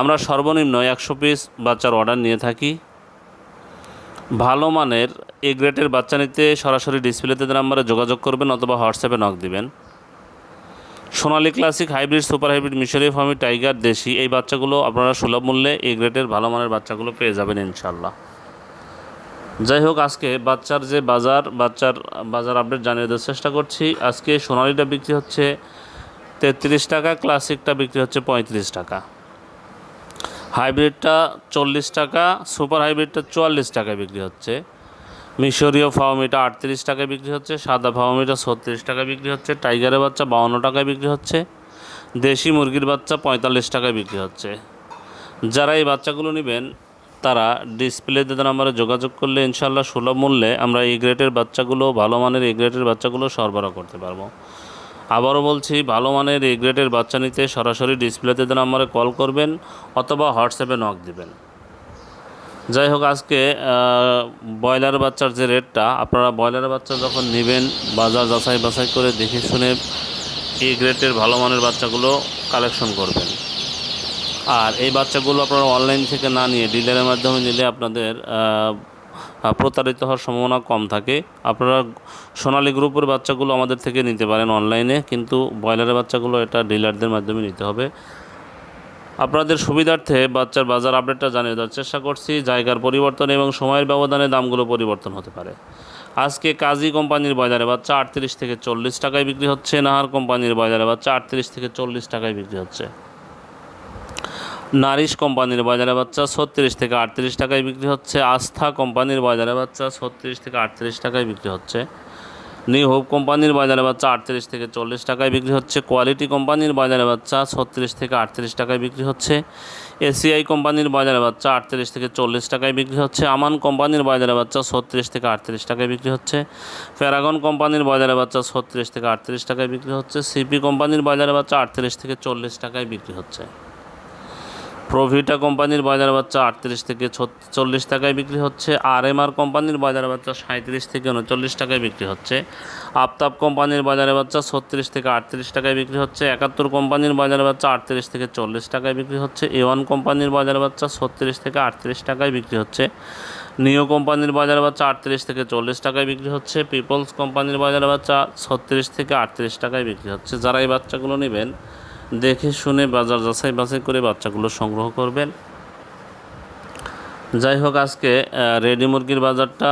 আমরা সর্বনিম্ন একশো পিস বাচ্চার অর্ডার নিয়ে থাকি। ভালো মানের এ গ্রেটের বাচ্চা নিতে সরাসরি ডিসপ্লেতে নাম্বারে যোগাযোগ করবেন অথবা হোয়াটসঅ্যাপে নক দিবেন। Sonali classic hybrid super hybrid মিশরি ফার্মি টাইগার দেশি, এই বাচ্চাগুলো আপনারা সুলভ মূল্যে এ গ্রেটের ভালো মানের বাচ্চাগুলো পেয়ে যাবেন ইনশাল্লাহ যাই হোক, আজকে বাচ্চার যে বাজার, বাচ্চার, বাজার আপডেট জানিয়ে দেওয়ার চেষ্টা করছি। আজকে সোনালিটা বিক্রি হচ্ছে তেত্রিশ টাকা ক্লাসিকটা বিক্রি হচ্ছে পঁয়ত্রিশ টাকা। হাইব্রিডটা চল্লিশ টাকা, সুপার হাইব্রিডটা চুয়াল্লিশ টাকায় বিক্রি হচ্ছে। মিশরীয় ফাওমিটা আটত্রিশ টাকায় বিক্রি হচ্ছে, সাদা ফাওমিটা ছত্রিশ টাকায় বিক্রি হচ্ছে, টাইগারের বাচ্চা বাউন্ন টাকায় বিক্রি হচ্ছে, দেশি মুরগির বাচ্চা পঁয়তাল্লিশ টাকায় বিক্রি হচ্ছে। যারা এই বাচ্চাগুলো নেবেন, তারা ডিসপ্লে ডিসপ্লেতে নাম্বারে যোগাযোগ করলে ইনশাল্লাহ সুলভ মূল্যে আমরা এই গ্রেটের বাচ্চাগুলো, ভালো মানের এই গ্রেটের বাচ্চাগুলো সরবরাহ করতে পারব। আবারও বলছি, ভালো মানের এই গ্রেটের বাচ্চা নিতে সরাসরি ডিসপ্লেতে নাম্বারে কল করবেন অথবা হোয়াটসঅ্যাপে নক দিবেন। যাই হোক, আজকে ব্রয়লার বাচ্চার যে রেটটা আপনারা ব্রয়লার বাচ্চা যখন নেবেন, বাজার যাচাই বাছাই করে দেখে শুনে এই গ্রেটের ভালো মানের বাচ্চাগুলো কালেকশন করবেন। আর এই বাচ্চাগুলো আপনারা অনলাইন থেকে না নিয়ে ডিলারের মাধ্যমে নিলে আপনাদের প্রতারিত হওয়ার সম্ভাবনা কম থাকে। আপনারা সোনালী গ্রুপের বাচ্চাগুলো আমাদের থেকে নিতে পারেন অনলাইনে, কিন্তু ব্রয়লারের বাচ্চাগুলো এটা ডিলারদের মাধ্যমে নিতে হবে। আপনাদের সুবিধার্থে বাচ্চার বাজার আপডেটটা জানিয়ে দেওয়ার চেষ্টা করছি। জায়গার পরিবর্তন এবং সময়ের ব্যবধানে দামগুলো পরিবর্তন হতে পারে। আজকে কাজী কোম্পানির বাজারে বাচ্চা আটত্রিশ থেকে চল্লিশ টাকায় বিক্রি হচ্ছে। নাহার কোম্পানির বাজারে বাচ্চা আটত্রিশ থেকে চল্লিশ টাকায় বিক্রি হচ্ছে। নারিশ কোম্পানির বাজারে বাচ্চা ছত্রিশ থেকে আটত্রিশ টাকায় বিক্রি হচ্ছে। আস্থা কোম্পানির বাজারে বাচ্চা ছত্রিশ থেকে আটত্রিশ টাকায় বিক্রি হচ্ছে। নিউ হোপ কোম্পানির বাজারে বাচ্চা আটত্রিশ থেকে চল্লিশ টাকায় বিক্রি হচ্ছে। কোয়ালিটি কোম্পানির বাজারে বাচ্চা ছত্রিশ থেকে আটত্রিশ টাকায় বিক্রি হচ্ছে। এসিআই কোম্পানির বাজারে বাচ্চা আটত্রিশ থেকে চল্লিশ টাকায় বিক্রি হচ্ছে। আমান কোম্পানির বাজারে বাচ্চা ছত্রিশ থেকে আটত্রিশ টাকায় বিক্রি হচ্ছে। প্যারাগন কোম্পানির বাজারে বাচ্চা ছত্রিশ থেকে আটত্রিশ টাকায় বিক্রি হচ্ছে। সিপি কোম্পানির বাজারে বাচ্চা আটত্রিশ থেকে চল্লিশ টাকায় বিক্রি হচ্ছে। প্রভিটা কোম্পানির বাজার বাচ্চা আটত্রিশ থেকে চল্লিশ টাকায় বিক্রি হচ্ছে। আর এম আর কোম্পানির বাজার বাচ্চা সাঁত্রিশ থেকে উনচল্লিশ টাকায় বিক্রি হচ্ছে। আফতাব কোম্পানির বাজারে বাচ্চা ছত্রিশ থেকে আটত্রিশ টাকায় বিক্রি হচ্ছে। একাত্তর কোম্পানির বাজারে বাচ্চা আটত্রিশ থেকে চল্লিশ টাকায় বিক্রি হচ্ছে। এ ওয়ান কোম্পানির বাজার বাচ্চা ছত্রিশ থেকে আটত্রিশ টাকায় বিক্রি হচ্ছে। নিও কোম্পানির বাজার বাচ্চা আটত্রিশ থেকে চল্লিশ টাকায় বিক্রি হচ্ছে। পিপলস কোম্পানির বাজার বাচ্চা ছত্রিশ থেকে আটত্রিশ টাকায় বিক্রি হচ্ছে। যারা এই বাচ্চাগুলো নেবেন দেখে শুনে বাজার যাচাই বাছাই করে বাচ্চাগুলো সংগ্রহ করবেন। যাই হোক, আজকে রেডি মুরগির বাজারটা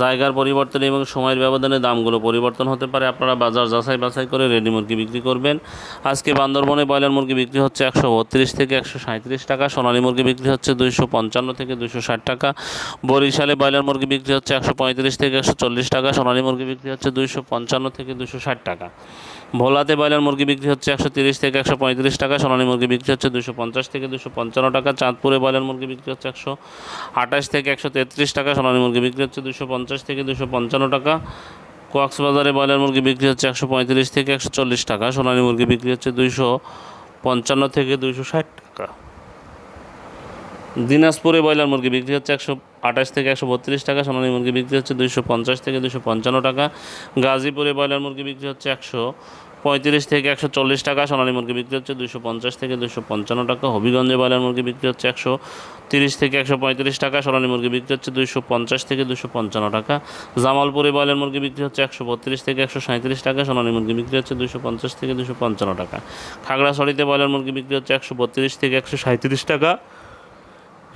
জায়গার পরিবর্তন এবং সময়ের ব্যবধানে দামগুলো পরিবর্তন হতে পারে। আপনারা বাজার যাচাই বাছাই করে রেডি মুরগি বিক্রি করবেন। আজকে বান্দরবনে ব্রয়লার মুরগি বিক্রি হচ্ছে একশো বত্রিশ থেকে একশো সাঁত্রিশ টাকা, সোনালী মুরগি বিক্রি হচ্ছে দুইশো পঞ্চান্ন থেকে দুইশো ষাট টাকা, বরিশালে ব্রয়লার মুরগি বিক্রি হচ্ছে একশো পঁয়ত্রিশ থেকে একশো চল্লিশ টাকা, সোনালী মুরগি বিক্রি হচ্ছে দুইশো পঞ্চান্ন থেকে দুশো ষাট টাকা। ভোলাতে ব্রয়লার মুরগি বিক্রি হচ্ছে একশো তিরিশ থেকে একশো পঁয়ত্রিশ টাকা, সোনালী মুরগি বিক্রি হচ্ছে দুশো পঞ্চাশ থেকে দুশো পঞ্চান্ন টাকা, চাঁদপুরে ব্রয়লার মুরগি বিক্রি হচ্ছে একশো আঠাশ থেকে একশো তেত্রিশ টাকা, সোনালী মুরগি বিক্রি হচ্ছে দুশো পঞ্চাশ থেকে দুশো পঞ্চান্ন টাকা, কক্সবাজারে ব্রয়লার মুরগি বিক্রি হচ্ছে একশো পঁয়ত্রিশ থেকে একশো চল্লিশ টাকা, সোনালী মুরগি বিক্রি হচ্ছে দুইশো পঞ্চান্ন থেকে দুইশো ষাট টাকা। দিনাজপুরে ব্রয়লার মুরগি বিক্রি হচ্ছে একশো আঠাশ থেকে একশো বত্রিশ টাকা, সোনালী মুরগি বিক্রি হচ্ছে দুইশো পঞ্চাশ থেকে দুশো পঞ্চান্ন টাকা, গাজীপুরে ব্রয়লার মুরগি বিক্রি হচ্ছে একশো পঁয়ত্রিশ থেকে একশো চল্লিশ টাকা, সোনালী মুরগি বিক্রি হচ্ছে দুশো পঞ্চাশ থেকে দুশো পঞ্চান্ন টাকা, হবিগঞ্জে ব্রয়লার মুরগি বিক্রি হচ্ছে একশো তিরিশ থেকে একশো পঁয়ত্রিশ টাকা, সোনালী মুরগি বিক্রি হচ্ছে দুশো পঞ্চাশ থেকে দুশো পঞ্চান্ন টাকা, জামালপুরে ব্রয়লার মুরগি বিক্রি হচ্ছে একশো বত্রিশ থেকে একশো সাঁত্রিশ টাকা, সোনালী মুরগি বিক্রি হচ্ছে দুশো পঞ্চাশ থেকে দুশো পঞ্চান্ন টাকা, খাগড়াছড়িতে ব্রয়লার মুরগি বিক্রি হচ্ছে একশো বত্রিশ থেকে একশো সাঁত্রিশ টাকা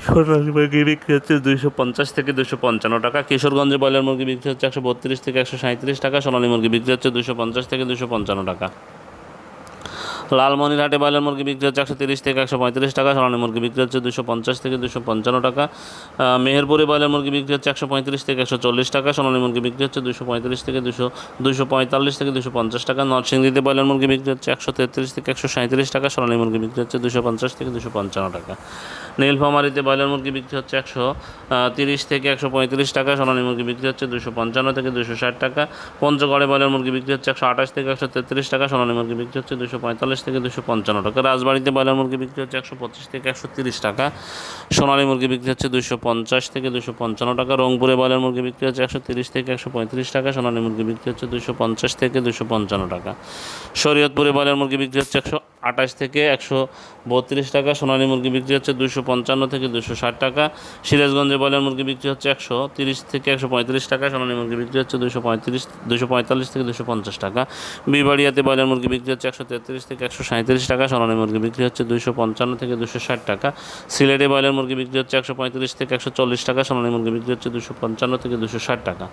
সোনালী মুরগি বিক্রি হচ্ছে দুইশো পঞ্চাশ থেকে দুশো পঞ্চান্ন টাকা। কিশোরগঞ্জে ব্রয়লার মুরগি বিক্রি হচ্ছে একশো বত্রিশ থেকে একশো সাঁত্রিশ টাকা। সোনালী মুরগি বিক্রি হচ্ছে দুশো পঞ্চাশ থেকে দুশো পঞ্চান্ন টাকা। লালমনিরহাটে ব্রয়লার মুরগি বিক্রি হচ্ছে একশো তিরিশ থেকে একশো পঁয়ত্রিশ টাকা সোনালী মুরগি বিক্রি হচ্ছে দুশো পঞ্চাশ থেকে দুশো পঞ্চান্ন টাকা মেহেরপুরে ব্রয়লার মুরগি বিক্রি হচ্ছে একশো পঁয়ত্রিশ থেকে একশো চল্লিশ টাকা সোনালী মুরগি বিক্রি হচ্ছে দুশো পঁয়ত্রিশ থেকে দুশো দুশো পঁয়তাল্লিশ থেকে দুশো পঞ্চাশ টাকা নরসিংদীতে ব্রয়লার মুরগি বিক্রি হচ্ছে একশো তেত্রিশ থেকে একশো সাঁত্রিশ টাকা সোনালী মুরগি বিক্রি হচ্ছে দুশো পঞ্চাশ থেকে দুশো পঞ্চান্ন টাকা নীলফামারিতে ব্রয়লার মুরগি বিক্রি হচ্ছে একশো তিরিশ থেকে একশো পঁয়ত্রিশ টাকা সোনালী মুরগি বিক্রি হচ্ছে দুশো পঞ্চান্ন থেকে দুশো ষাট টাকা পঞ্চগড়ে ব্রয়লার মুরগি বিক্রি হচ্ছে একশো আঠাশ থেকে একশো তেত্রিশ টাকা সোনালী মুরগি বিক্রি হচ্ছে দুশো পঁয়তাল্লিশ থেকে দুশো পঞ্চান্ন টাকা। রাজবাড়িতে ব্রয়লার মুরগি বিক্রি হচ্ছে একশো পঁচিশ থেকে একশো তিরিশ টাকা। সোনালী মুরগি বিক্রি হচ্ছে দুশো পঞ্চাশ থেকে দুশো পঞ্চান্ন টাকা। রংপুরে ব্রয়লার মুরগি বিক্রি হচ্ছে একশো তিরিশ থেকে একশো পঁয়ত্রিশ টাকা। সোনালী মুরগি বিক্রি হচ্ছে দুশো পঞ্চাশ থেকে দুশো পঞ্চান্ন টাকা। শরীয়তপুরে ব্রয়লার মুরগি বিক্রি হচ্ছে একশো আঠাশ থেকে একশো বত্রিশ টাকা, সোনালী মুরগি বিক্রি হচ্ছে দুশো পঞ্চান্ন থেকে দুশো ষাট টাকা, সিরাজগঞ্জে ব্রয়লার মুরগি বিক্রি হচ্ছে একশো তিরিশ থেকে একশো পঁয়ত্রিশ টাকা, সোনালী মুরগি বিক্রি হচ্ছে দুশো পঁয়ত্রিশ দুশো পঁয়তাল্লিশ থেকে দুশো পঞ্চাশ টাকা, বিবাড়িয়াতে ব্রয়লার মুরগি বিক্রি হচ্ছে একশো তেত্রিশ থেকে একশো সাঁত্রিশ টাকা, সোনালী মুরগি বিক্রি হচ্ছে দুশো পঞ্চান্ন থেকে দুশো ষাট টাকা, সিলেটে ব্রয়লার মুরগি বিক্রি হচ্ছে একশো পঁয়ত্রিশ থেকে একশো চল্লিশ টাকা, সোনালী মুরগি বিক্রি হচ্ছে দুশো পঞ্চান্ন থেকে দুশো ষাট টাকা,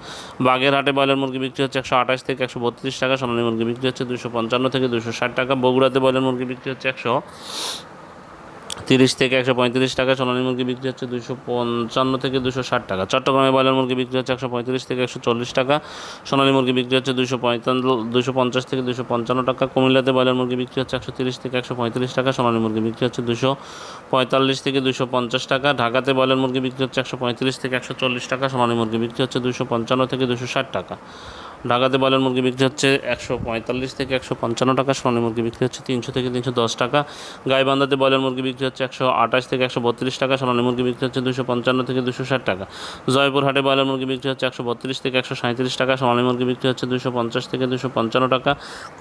বাগেরহাটে ব্রয়লার মুরগি বিক্রি হচ্ছে একশো আঠাশ থেকে একশো বত্রিশ টাকা, সোনালী মুরগি বিক্রি হচ্ছে দুশো পঞ্চান্ন থেকে দুশো ষাট টাকা, বগুড়াতে ব্রয়লার মুরগি বিক্রি হচ্ছে একশো তিরিশ থেকে একশো পঁয়ত্রিশ টাকা, সোনালী মুরগি বিক্রি হচ্ছে দুশো পঞ্চান্ন থেকে দুশো ষাট টাকা। চট্টগ্রামে ব্রয়লার মুরগি বিক্রি হচ্ছে একশো পঁয়ত্রিশ থেকে একশো চল্লিশ টাকা, সোনালী মুরগি বিক্রি হচ্ছে দুশো পঁয়তান্ন দুশো পঞ্চাশ থেকে দুশো পঞ্চান্ন টাকা, কুমিল্লাতে ব্রয়লার মুরগি বিক্রি হচ্ছে একশো তিরিশ থেকে একশো পঁয়ত্রিশ টাকা, সোনালী মুরগি বিক্রি হচ্ছে দুশো পঁয়তাল্লিশ থেকে দুশো পঞ্চাশ টাকা, ঢাকাতে ব্রয়লার মুরগি বিক্রি হচ্ছে একশো পঁয়ত্রিশ থেকে একশো চল্লিশ টাকা, সোনালী মুরগি বিক্রি হচ্ছে দুশো পঞ্চান্ন থেকে দুশো ষাট টাকা। ঢাকাতে ব্রয়লার মুরগি বিক্রি হচ্ছে একশো পঁয়তাল্লিশ থেকে একশো পঞ্চান্ন টাকা সোনালী মুরগি বিক্রি হচ্ছে তিনশো থেকে তিনশো দশ টাকা গাইবান্ধাতে ব্রয়লার মুরগি বিক্রি হচ্ছে একশো আঠাশ থেকে একশো বত্রিশ টাকা সোনালী মুরগি বিক্রি হচ্ছে দুশো পঞ্চান্ন থেকে দুশো ষাট টাকা জয়পুরহাটে ব্রয়লার মুরগি বিক্রি হচ্ছে একশো বত্রিশ থেকে একশো সাঁত্রিশ টাকা সোনালী মুরগি বিক্রি হচ্ছে দুশো পঞ্চাশ থেকে দুশো পঞ্চান্ন টাকা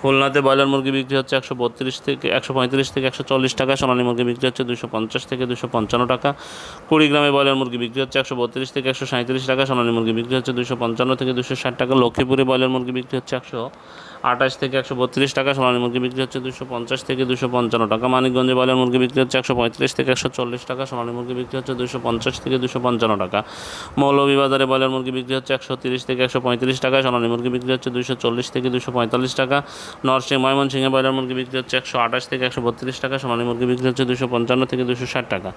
খুলনাতে ব্রয়লার মুরগি বিক্রি হচ্ছে একশো বত্রিশ থেকে একশো পঁয়ত্রিশ থেকে একশো চল্লিশ টাকা সোনালী মুরগি বিক্রি হচ্ছে দুশো পঞ্চাশ থেকে দুশো পঞ্চান্ন টাকা কুড়িগ্রামে ব্রয়লার মুরগি বিক্রি হচ্ছে একশো বত্রিশ থেকে একশো সাঁত্রিশ টাকা সোনালী মুরগি বিক্রি হচ্ছে দুশো পঞ্চান্ন থেকে দুশো ষাট টাকা লক্ষ্মীপুরে ব্রয়লার মুরগি বিক্রি হচ্ছে একশো। আঠাশ থেকে একশো বত্রিশ টাকা সোনালী মুরগি বিক্রি হচ্ছে দুশো পঞ্চাশ থেকে দুশো পঞ্চান্ন টাকা মানিকগঞ্জে ব্রয়লার মুরগি বিক্রি হচ্ছে একশো পঁয়ত্রিশ থেকে একশো চল্লিশ টাকা সোনালী মুরগি বিক্রি হচ্ছে দুশো পঞ্চাশ থেকে দুশো পঞ্চান্ন টাকা মৌলভীবাজারে ব্রয়লার মুরগি বিক্রি হচ্ছে একশো তিরিশ থেকে একশো পঁয়ত্রিশ টাকা সোনালী মুরগি বিক্রি হচ্ছে দুশো চল্লিশ থেকে দুশো পঁয়তাল্লিশ টাকা নরসিং ময়মনসিংহে ব্রয়লার মুরগি বিক্রি হচ্ছে একশো আঠাশ থেকে একশো বত্রিশ টাকা সোনালী মুরগি বিক্রি হচ্ছে দুশো পঞ্চান্ন থেকে দুশো ষাট টাকা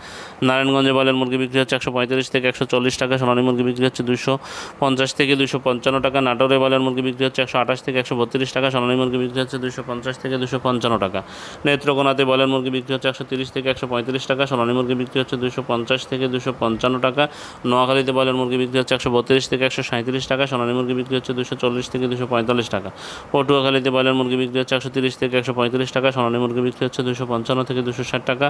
নারায়ণগঞ্জে ব্রয়লার মুরগি বিক্রি হচ্ছে একশো পঁয়ত্রিশ থেকে একশো চল্লিশ টাকা সোনালী মুরগি বিক্রি হচ্ছে দুশো পঞ্চাশ থেকে দুশো পঞ্চান্ন টাকা নাটোরে ব্রয়লার মুরগি বিক্রি হচ্ছে একশো আঠাশ থেকে একশো বত্রিশ টাকা সোনালী মুরগি বিক্রি হচ্ছে দুশো পঞ্চাশ থেকে দুশো পঞ্চান্ন টাকা নেত্রকোনাতে ব্রয়লার মুরগি বিক্রি হচ্ছে একশো তিরিশ থেকে একশো পঁয়ত্রিশ টাকা সোনালী মুরগি বিক্রি হচ্ছে দুশো পঞ্চাশ থেকে দুশো পঞ্চান্ন টাকা নোয়াখালীতে ব্রয়লার মুরগি বিক্রি হচ্ছে একশো বত্রিশ থেকে একশো সাঁত্রিশ টাকা সোনালী মুরগি বিক্রি হচ্ছে দুশো চল্লিশ থেকে দুশো পঁয়তাল্লিশ টাকা পটুয়াখালীতে ব্রয়লার মুরগি বিক্রি হচ্ছে একশো তিরিশ থেকে একশো পঁয়ত্রিশ টাকা সোনালী মুরগি বিক্রি হচ্ছে দুশো পঞ্চান্ন থেকে দুশো ষাট টাকা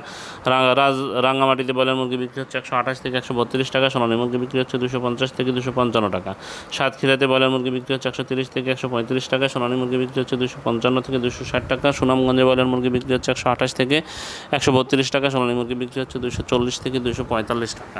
রাজ রাঙ্গামাটিতে ব্রয়লার মুরগি বিক্রি হচ্ছে একশো আঠাশ থেকে একশো বত্রিশ টাকা সোনালী মুরগি বিক্রি হচ্ছে দুশো পঞ্চাশ থেকে দুশো পঞ্চান্ন টাকা সাতক্ষীরাতে ব্রয়লার মুরগি বিক্রি হচ্ছে একশো তিরিশ থেকে একশো পঁয়ত্রিশ টাকা সোনালী মুরগি বিক্রি হচ্ছে দুশো পঞ্চান্ন থেকে দুশো ষাট টাকা। সুনামগঞ্জে ব্রয়লার মুরগি বিক্রি হচ্ছে একশো আঠাশ থেকে একশো বত্রিশ টাকা। সোনালী মুরগি বিক্রি হচ্ছে দুশো চল্লিশ থেকে দুশো পঁয়তাল্লিশ টাকা।